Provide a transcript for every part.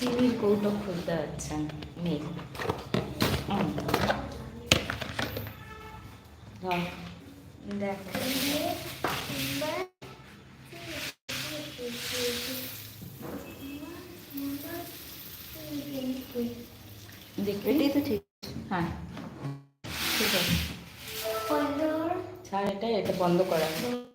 চিনির কৌটো খুলতে। ধর, দেখ। দেখবি? এটাই তো ঠিক। হ্যাঁ। ঠিক আছে। ছাড় এটা এটা বন্ধ করা।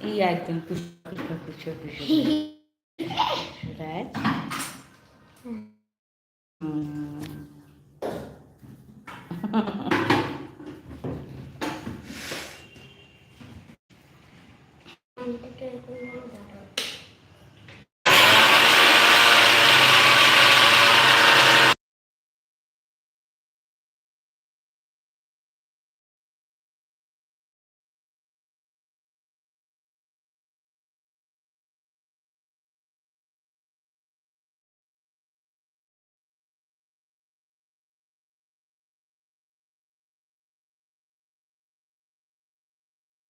এই একদম পুষ্প পুষ্প পুষ্প পুষ্প রাইট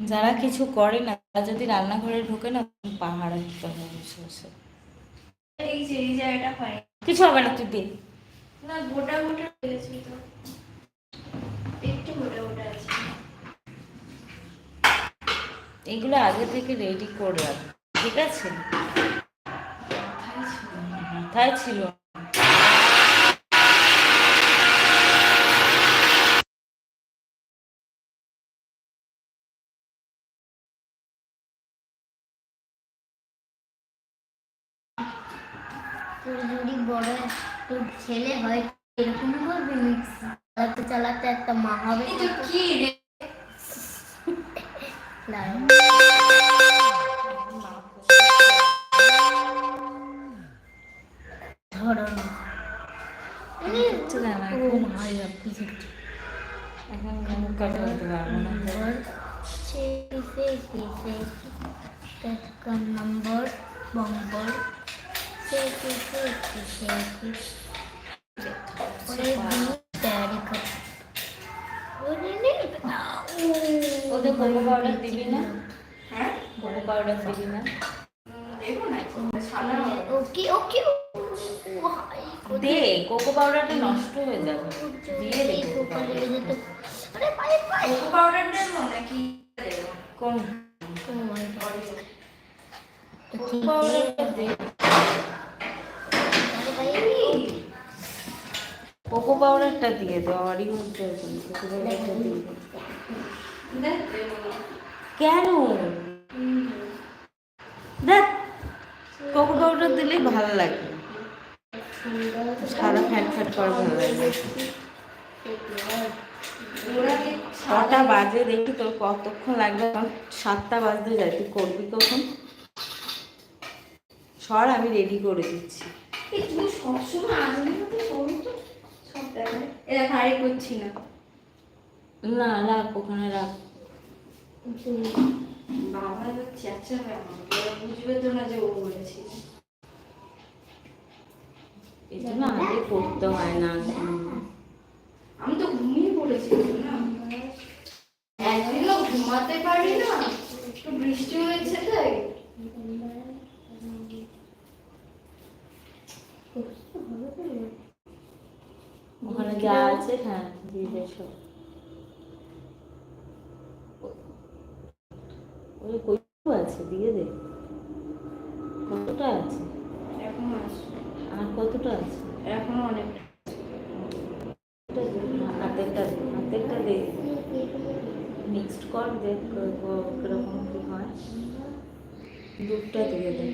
যারা কিছু করে না তারা যদি রান্নাঘরে ঢোকে না পাহাড় একটা হবে বসে বসে। এই যে এই জায়গাটা হয়। কিছু হবে না তুই দে। না গোটা গোটা হয়েছে তো। একটু গোটা গোটা আছে। এগুলো আগে থেকে রেডি করে রাখ। ঠিক আছে? মাথায় ছিল? তোর যদি বড় তোর ছেলে হয় এরকম করবি মিক্স চালাতে চালাতে একটা মা হবে। কি রে? দাঁড়াও। ধরো না। ওদের কোকো পাউডার দিবি। না হ্যাঁ কোকো পাউডার দিবি না ওকে ওকে দে কোকো পাউডারটা নষ্ট হয়ে যাবে দিয়ে দে কোকো সকালে পাউডার যেত আরে পায়ে পায়ে কোকো পাউডার দেবো নাকি কোন কোকো পাউডারটা দে আরে ভাই কোকো পাউডারটা দিয়ে দে অরি হচ্ছে এখন কোকো পাউডারটা দিয়ে দে। দেখ দেবো না। কেন? দেখ, কোকো পাউডার দিলে ভালো লাগে। সারা ফ্যাট ফ্যাট করে ভালো লাগে। ছটা বাজে, দেখি তোর কতক্ষণ লাগবে? সাতটা বাজতে যায়, তুই করবি কখন? সর, আমি রেডি করে দিচ্ছি। সবসময় আসবে তো তো ভারী করছি না। না রাখ ওখানে রাখ। বাবা এবার চেঁচাবে আমাকে বুঝবে তো না যে ও বলেছে। এই জন্য আগে করতে হয় না আমি তো ঘুমিয়ে পড়েছি না? একদিনও ঘুমাতে পারি না। একটু বৃষ্টি হয়েছে তাই। ওখানে যা আছে হ্যাঁ দিয়ে দে সব। ওই কইটু আছে দিয়ে দে। কতটা আছে? এখন আসবে আর কতটা আছে? এখনও অনেকটা হাতেরটা দে? হাতেরটা দে মিক্সড কর দেখ কীরকম কি হয়। দুধটা দিয়ে দে।